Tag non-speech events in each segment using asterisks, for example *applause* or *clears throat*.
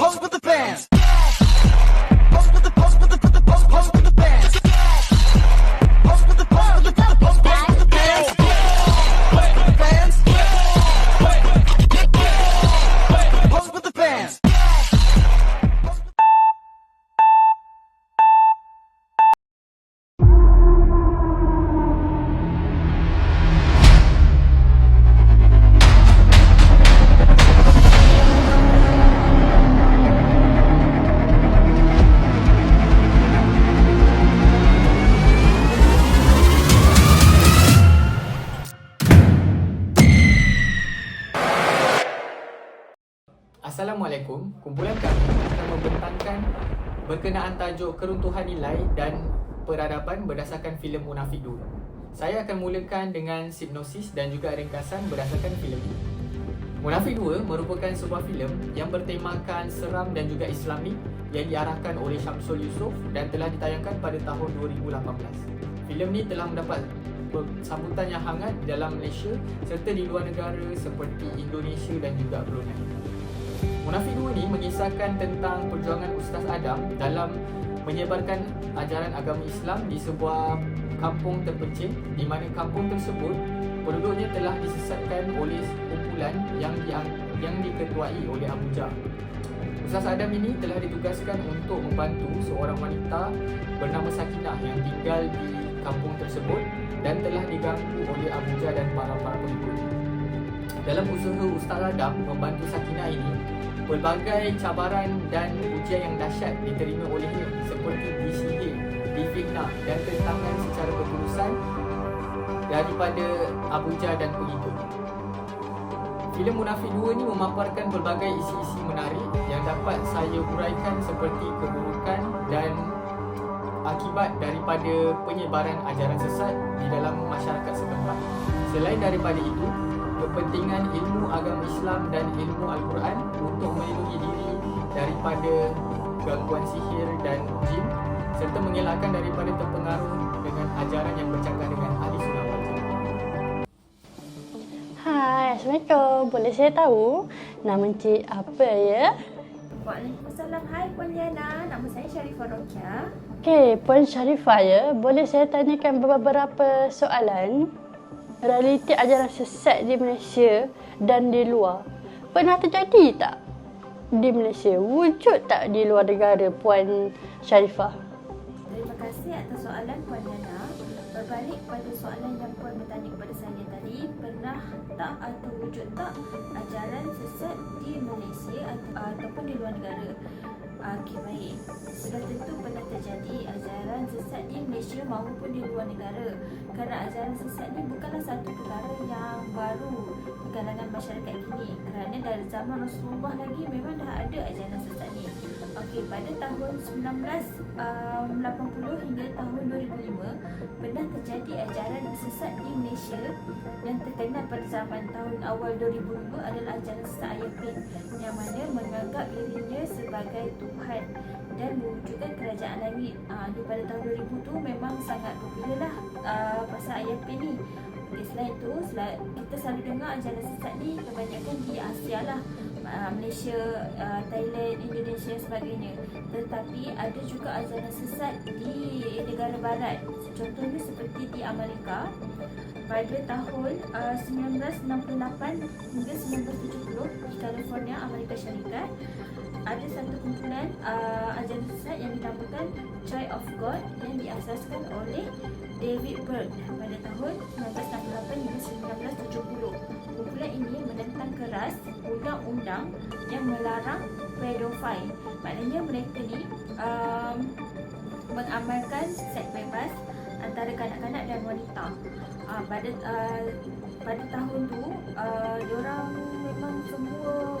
Pose with the fans. Berkenaan tajuk keruntuhan nilai dan peradaban berdasarkan filem Munafik 2. Saya akan mulakan dengan hipnosis dan juga ringkasan berdasarkan filem ini. Munafik 2 merupakan sebuah filem yang bertemakan seram dan juga Islamik yang diarahkan oleh Syamsul Yusof dan telah ditayangkan pada tahun 2018. Filem ni telah mendapat sambutan yang hangat dalam Malaysia serta di luar negara seperti Indonesia dan juga Brunei. Munafik 2 ni mengisahkan tentang perjuangan Ustaz Adam dalam menyebarkan ajaran agama Islam di sebuah kampung terpencil di mana kampung tersebut penduduknya telah disesatkan oleh kumpulan yang yang, yang diketuai oleh Abu Jah. Ustaz Adam ini telah ditugaskan untuk membantu seorang wanita bernama Sakinah yang tinggal di kampung tersebut dan telah diganggu oleh Abu Jah dan para-para pengikutnya. Dalam usaha Ustaz Adam membantu Sakinah ini, pelbagai cabaran dan ujian yang dahsyat diterima olehnya seperti disihir, difitnah dan tentangan secara berterusan daripada Abu Jah dan pengikutnya. Filem Munafik 2 ni memaparkan pelbagai isi-isi menarik yang dapat saya huraikan seperti keburukan dan akibat daripada penyebaran ajaran sesat di dalam masyarakat setempat. Selain daripada itu, kepentingan ilmu agama Islam dan ilmu Al-Quran untuk melindungi diri daripada gangguan sihir dan jin serta mengelakkan daripada terpengaruh dengan ajaran yang bercakap dengan ahli sunnah wal jamaah. Hai, Assalamualaikum. Boleh saya tahu nama Encik apa ya? Waalaikumsalam. Hai Puan Liana. Nama saya Sharifah Rokia. Okey, Puan Sharifah ya. Boleh saya tanyakan beberapa soalan? Realiti ajaran sesat di Malaysia dan di luar pernah terjadi tak di Malaysia? Wujud tak di luar negara Puan Sharifah? Terima kasih atas soalan Puan Liana. Berbalik pada soalan yang Puan bertanya kepada saya tadi, pernah tak atau wujud tak ajaran sesat di Malaysia atau, ataupun di luar negara? Ah, Okey, baik. Sudah tentu terjadi ajaran sesat di Malaysia maupun di luar negara. Kerana ajaran sesat ni bukanlah satu perkara yang baru di kalangan masyarakat kini. Kerana dari zaman Rasulullah lagi memang dah ada ajaran sesat ni. Okey, pada tahun 1980 hingga tahun 2005 pernah terjadi ajaran sesat di Malaysia yang terkenal pada zaman tahun awal 2005 adalah ajaran sesat Ayapin yang mana menganggap dirinya sebagai Tuhan dan mewujudkan kerajaan langit. Uh, di pada tahun 2000 tu memang sangat popular lah uh, pasal Ayapin ni. Okay, selain tu, sel- kita selalu dengar ajaran sesat ni kebanyakan di Asia lah. Uh, Malaysia, uh, Thailand, Indonesia sebagainya. Tetapi ada juga ajaran sesat di negara barat. Contohnya seperti di Amerika pada tahun uh, 1968 hingga 1970 di California, Amerika Syarikat ada satu kumpulan uh, ajaran sesat yang dinamakan Church of God yang diasaskan oleh David Berg pada tahun 1968 hingga 1970. Kumpulan ini menentang keras undang-undang yang melarang pedofile. Maknanya mereka ni um, mengamalkan seks bebas antara kanak-kanak dan wanita. Uh, pada uh, pada tahun tu, uh, diorang memang semua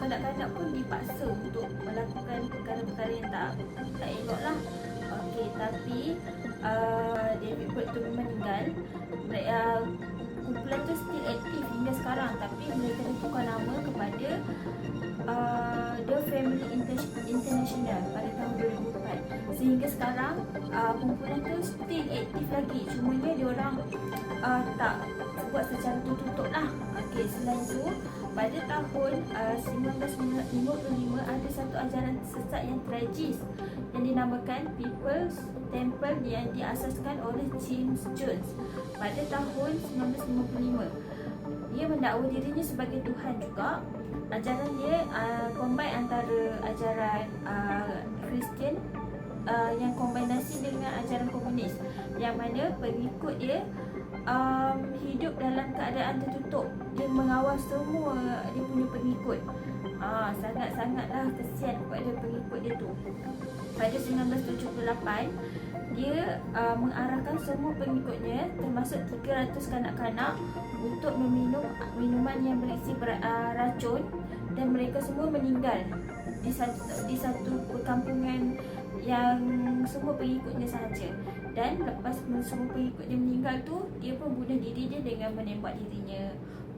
kanak-kanak pun dipaksa untuk melakukan perkara-perkara yang tak tak elok lah. Okey, tapi uh, David Bird tu meninggal. Mereka, uh, kumpulan tu still aktif hingga sekarang tapi mereka tukar nama kepada uh, The Family Inter- International pada tahun 2004 sehingga sekarang uh, kumpulan tu still aktif lagi cumanya dia orang uh, tak buat secara tertutup lah okey selain tu pada tahun uh, 1955 ada satu ajaran sesat yang tragis yang dinamakan People's Temple yang diasaskan oleh James Jones pada tahun 1955. Dia mendakwa dirinya sebagai Tuhan juga. Ajaran dia uh, combine antara ajaran uh, uh, yang kombinasi dengan ajaran komunis yang mana pengikut dia um, hidup dalam keadaan tertutup. Dia mengawal semua dia punya pengikut. Ah sangat-sangatlah kesian kepada pengikut dia tu. Pada 1978 dia uh, mengarahkan semua pengikutnya termasuk 300 kanak-kanak untuk meminum minuman yang berisi ber, uh, racun dan mereka semua meninggal di satu di satu perkampungan yang semua pengikutnya sahaja dan lepas semua pengikut dia meninggal tu dia pun bunuh diri dia dengan menembak dirinya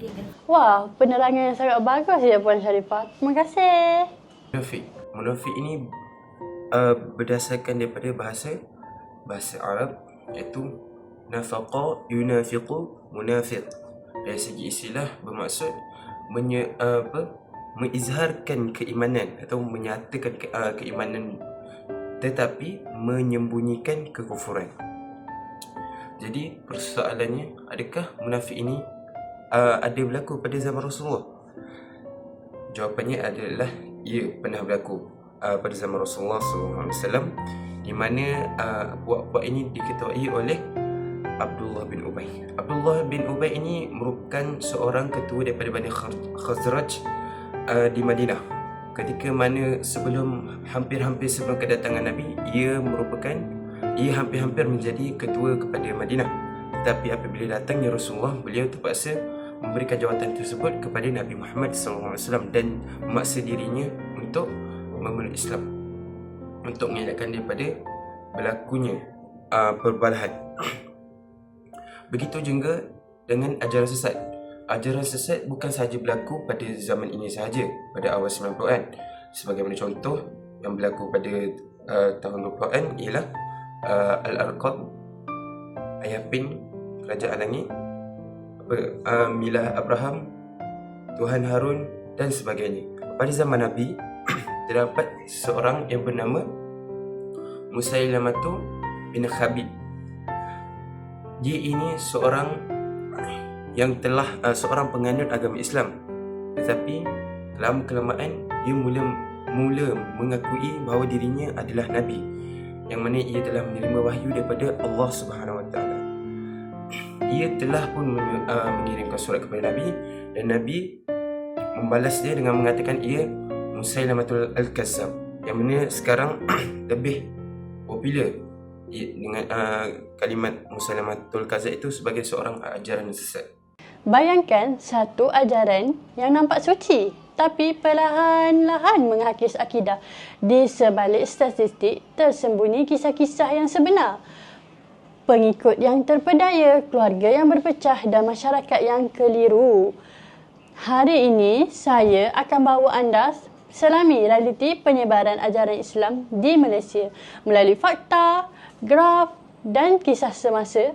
kan Wah, penerangan yang sangat bagus ya Puan Sharifah. Terima kasih. Munafik. Munafik ini uh, berdasarkan daripada bahasa bahasa Arab iaitu nafaqa yunafiqu munafiq. Dari segi istilah bermaksud menye, uh, apa mengizharkan keimanan atau menyatakan ke, uh, keimanan tetapi menyembunyikan kekufuran. Jadi persoalannya adakah munafik ini uh, ada berlaku pada zaman Rasulullah? Jawapannya adalah ya pernah berlaku uh, pada zaman Rasulullah SAW di mana uh, buat-buat ini diketuai oleh Abdullah bin Ubay. Abdullah bin Ubay ini merupakan seorang ketua daripada Bani Khaz- Khazraj uh, di Madinah. Ketika mana sebelum hampir-hampir sebelum kedatangan Nabi, ia merupakan ia hampir-hampir menjadi ketua kepada Madinah. Tetapi apabila datangnya Rasulullah, beliau terpaksa memberikan jawatan tersebut kepada Nabi Muhammad SAW dan memaksa dirinya untuk memeluk Islam untuk mengelakkan daripada berlakunya uh, perbalahan. *clears throat* Begitu juga dengan ajaran sesat. Ajaran sesat bukan sahaja berlaku pada zaman ini sahaja pada awal 90-an. Sebagaimana contoh yang berlaku pada uh, tahun 20-an ialah uh, Al-Arqam, Ayapin, Kerajaan Langit, uh, Milah Abraham, Tuhan Harun dan sebagainya. Pada zaman Nabi, *clears throat* terdapat seorang yang bernama Musailamatu bin Khabib. Dia ini seorang yang telah uh, seorang penganut agama Islam. Tetapi lama kelamaan dia mula mula mengakui bahawa dirinya adalah nabi yang mana ia telah menerima wahyu daripada Allah Subhanahu Wa Taala. *clears throat* Ia telah pun uh, mengirimkan surat kepada Nabi dan Nabi membalas dia dengan mengatakan ia Musailamatul Al-Kazzab yang mana sekarang *clears throat* lebih popular dengan uh, kalimat Musailamatul Kazzab itu sebagai seorang ajaran sesat. Bayangkan satu ajaran yang nampak suci tapi perlahan-lahan menghakis akidah. Di sebalik statistik tersembunyi kisah-kisah yang sebenar. Pengikut yang terpedaya, keluarga yang berpecah dan masyarakat yang keliru. Hari ini saya akan bawa anda selami realiti penyebaran ajaran Islam di Malaysia melalui fakta, graf dan kisah semasa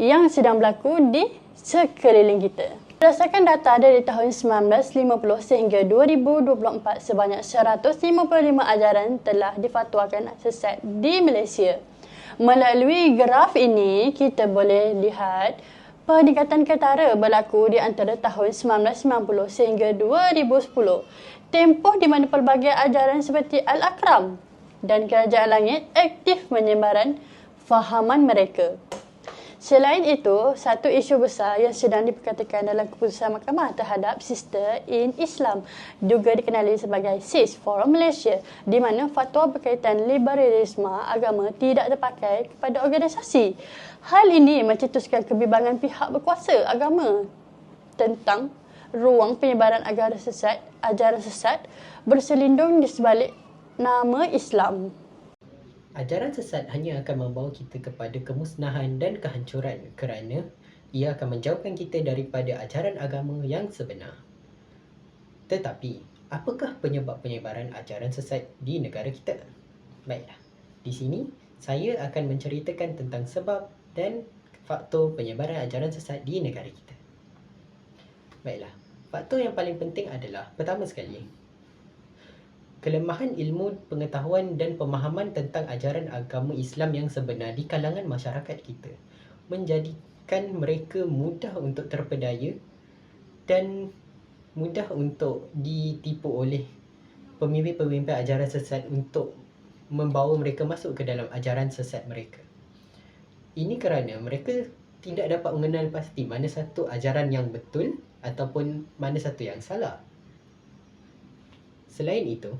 yang sedang berlaku di sekeliling kita. Berdasarkan data dari tahun 1950 sehingga 2024, sebanyak 155 ajaran telah difatwakan sesat di Malaysia. Melalui graf ini, kita boleh lihat peningkatan ketara berlaku di antara tahun 1990 sehingga 2010. Tempoh di mana pelbagai ajaran seperti Al-Akram dan Kerajaan Langit aktif menyebaran fahaman mereka. Selain itu, satu isu besar yang sedang diperkatakan dalam keputusan mahkamah terhadap Sister in Islam juga dikenali sebagai SIS Forum Malaysia di mana fatwa berkaitan liberalisme agama tidak terpakai kepada organisasi. Hal ini mencetuskan kebimbangan pihak berkuasa agama tentang ruang penyebaran ajaran sesat, ajaran sesat berselindung di sebalik nama Islam. Ajaran sesat hanya akan membawa kita kepada kemusnahan dan kehancuran kerana ia akan menjauhkan kita daripada ajaran agama yang sebenar. Tetapi, apakah penyebab penyebaran ajaran sesat di negara kita? Baiklah, di sini saya akan menceritakan tentang sebab dan faktor penyebaran ajaran sesat di negara kita. Baiklah, Faktor yang paling penting adalah pertama sekali kelemahan ilmu pengetahuan dan pemahaman tentang ajaran agama Islam yang sebenar di kalangan masyarakat kita menjadikan mereka mudah untuk terpedaya dan mudah untuk ditipu oleh pemimpin-pemimpin ajaran sesat untuk membawa mereka masuk ke dalam ajaran sesat mereka. Ini kerana mereka tidak dapat mengenal pasti mana satu ajaran yang betul ataupun mana satu yang salah. Selain itu,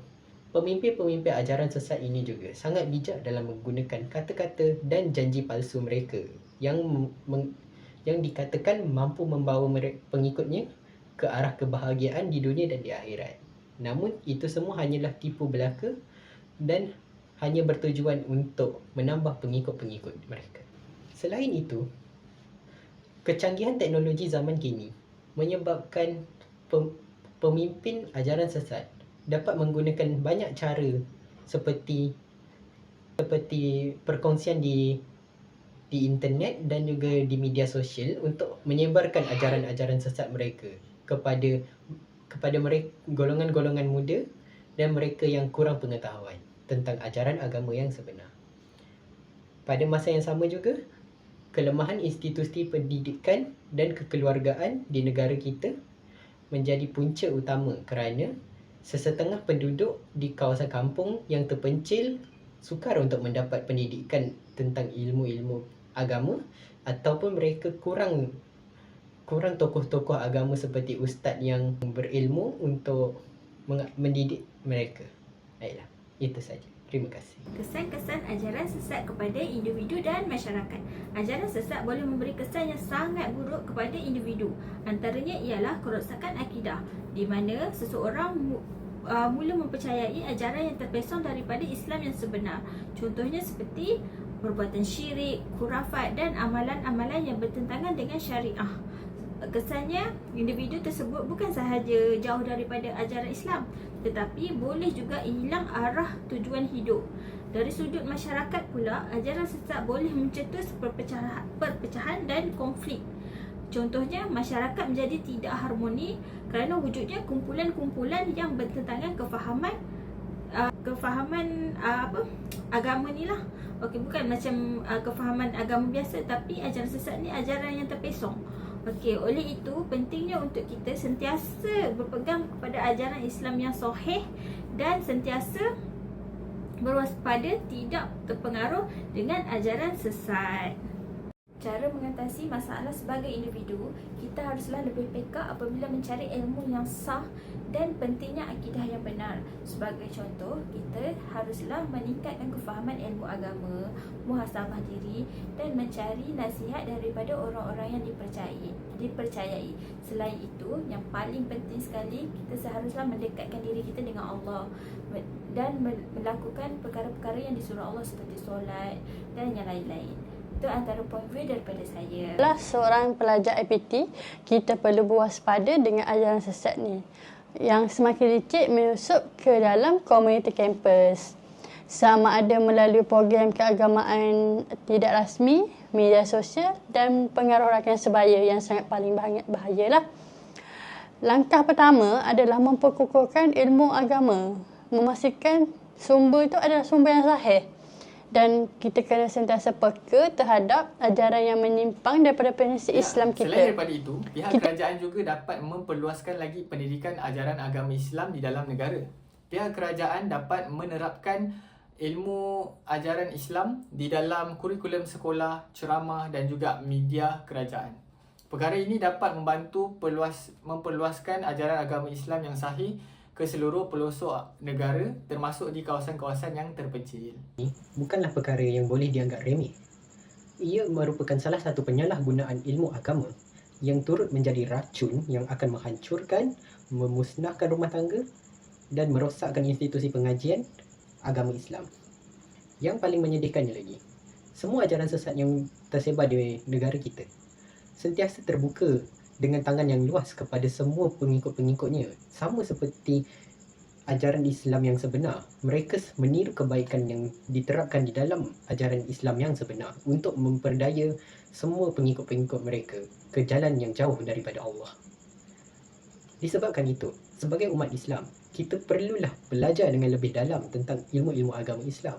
pemimpin-pemimpin ajaran sesat ini juga sangat bijak dalam menggunakan kata-kata dan janji palsu mereka yang meng, yang dikatakan mampu membawa mereka, pengikutnya ke arah kebahagiaan di dunia dan di akhirat. Namun itu semua hanyalah tipu belaka dan hanya bertujuan untuk menambah pengikut-pengikut mereka. Selain itu, kecanggihan teknologi zaman kini menyebabkan pem- pemimpin ajaran sesat dapat menggunakan banyak cara seperti seperti perkongsian di di internet dan juga di media sosial untuk menyebarkan ajaran-ajaran sesat mereka kepada kepada mereka golongan-golongan muda dan mereka yang kurang pengetahuan tentang ajaran agama yang sebenar. Pada masa yang sama juga, kelemahan institusi pendidikan dan kekeluargaan di negara kita menjadi punca utama kerana sesetengah penduduk di kawasan kampung yang terpencil sukar untuk mendapat pendidikan tentang ilmu-ilmu agama ataupun mereka kurang kurang tokoh-tokoh agama seperti ustaz yang berilmu untuk mendidik mereka. Baiklah, itu saja. Terima kasih. Kesan-kesan ajaran sesat kepada individu dan masyarakat. Ajaran sesat boleh memberi kesan yang sangat buruk kepada individu. Antaranya ialah kerosakan akidah di mana seseorang mu- uh, mula mempercayai ajaran yang terpesong daripada Islam yang sebenar. Contohnya seperti perbuatan syirik, khurafat dan amalan-amalan yang bertentangan dengan syariah. Kesannya individu tersebut bukan sahaja jauh daripada ajaran Islam tetapi boleh juga hilang arah tujuan hidup. Dari sudut masyarakat pula, ajaran sesat boleh mencetus perpecahan, dan konflik. Contohnya, masyarakat menjadi tidak harmoni kerana wujudnya kumpulan-kumpulan yang bertentangan kefahaman uh, kefahaman uh, apa agama ni lah. Okey, bukan macam uh, kefahaman agama biasa tapi ajaran sesat ni ajaran yang terpesong. Okey, oleh itu pentingnya untuk kita sentiasa berpegang kepada ajaran Islam yang sahih dan sentiasa berwaspada tidak terpengaruh dengan ajaran sesat. Cara mengatasi masalah sebagai individu, kita haruslah lebih peka apabila mencari ilmu yang sah dan pentingnya akidah yang benar. Sebagai contoh, kita haruslah meningkatkan kefahaman ilmu agama, muhasabah diri dan mencari nasihat daripada orang-orang yang dipercayai. dipercayai. Selain itu, yang paling penting sekali, kita seharusnya mendekatkan diri kita dengan Allah dan melakukan perkara-perkara yang disuruh Allah seperti solat dan yang lain-lain. Itu antara poin view daripada saya. Adalah seorang pelajar IPT, kita perlu berwaspada dengan ajaran sesat ni yang semakin licik menyusup ke dalam komuniti kampus. Sama ada melalui program keagamaan tidak rasmi, media sosial dan pengaruh rakan sebaya yang sangat paling bahaya lah. Langkah pertama adalah memperkukuhkan ilmu agama. Memastikan sumber itu adalah sumber yang sahih dan kita kena sentiasa peka terhadap ajaran yang menyimpang daripada prinsip Ya, Islam kita. Selain daripada itu, pihak Kita- kerajaan juga dapat memperluaskan lagi pendidikan ajaran agama Islam di dalam negara. Pihak kerajaan dapat menerapkan ilmu ajaran Islam di dalam kurikulum sekolah, ceramah dan juga media kerajaan. Perkara ini dapat membantu perluas, memperluaskan ajaran agama Islam yang sahih ke seluruh pelosok negara termasuk di kawasan-kawasan yang terpencil. bukanlah perkara yang boleh dianggap remeh. Ia merupakan salah satu penyalahgunaan ilmu agama yang turut menjadi racun yang akan menghancurkan, memusnahkan rumah tangga dan merosakkan institusi pengajian agama Islam. Yang paling menyedihkannya lagi, semua ajaran sesat yang tersebar di negara kita sentiasa terbuka dengan tangan yang luas kepada semua pengikut-pengikutnya. Sama seperti ajaran Islam yang sebenar. Mereka meniru kebaikan yang diterapkan di dalam ajaran Islam yang sebenar untuk memperdaya semua pengikut-pengikut mereka ke jalan yang jauh daripada Allah. Disebabkan itu, sebagai umat Islam, kita perlulah belajar dengan lebih dalam tentang ilmu-ilmu agama Islam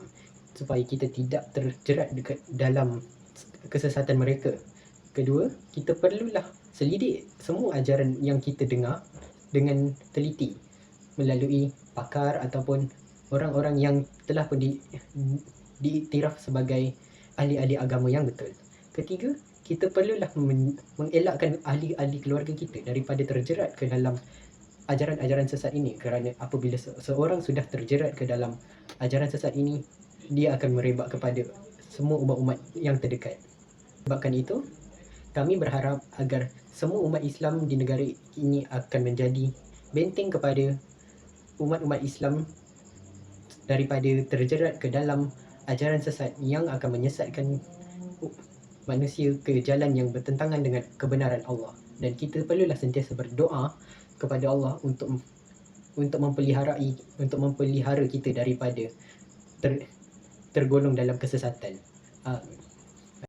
supaya kita tidak terjerat dekat dalam kesesatan mereka. Kedua, kita perlulah selidik semua ajaran yang kita dengar dengan teliti melalui pakar ataupun orang-orang yang telah pun di, diiktiraf sebagai ahli-ahli agama yang betul. Ketiga, kita perlulah men, mengelakkan ahli-ahli keluarga kita daripada terjerat ke dalam ajaran-ajaran sesat ini kerana apabila se- seorang sudah terjerat ke dalam ajaran sesat ini dia akan merebak kepada semua umat-umat yang terdekat. Sebabkan itu, kami berharap agar semua umat Islam di negara ini akan menjadi benteng kepada umat-umat Islam daripada terjerat ke dalam ajaran sesat yang akan menyesatkan manusia ke jalan yang bertentangan dengan kebenaran Allah dan kita perlulah sentiasa berdoa kepada Allah untuk untuk mempelihara untuk mempelihara kita daripada ter, tergolong dalam kesesatan. Uh,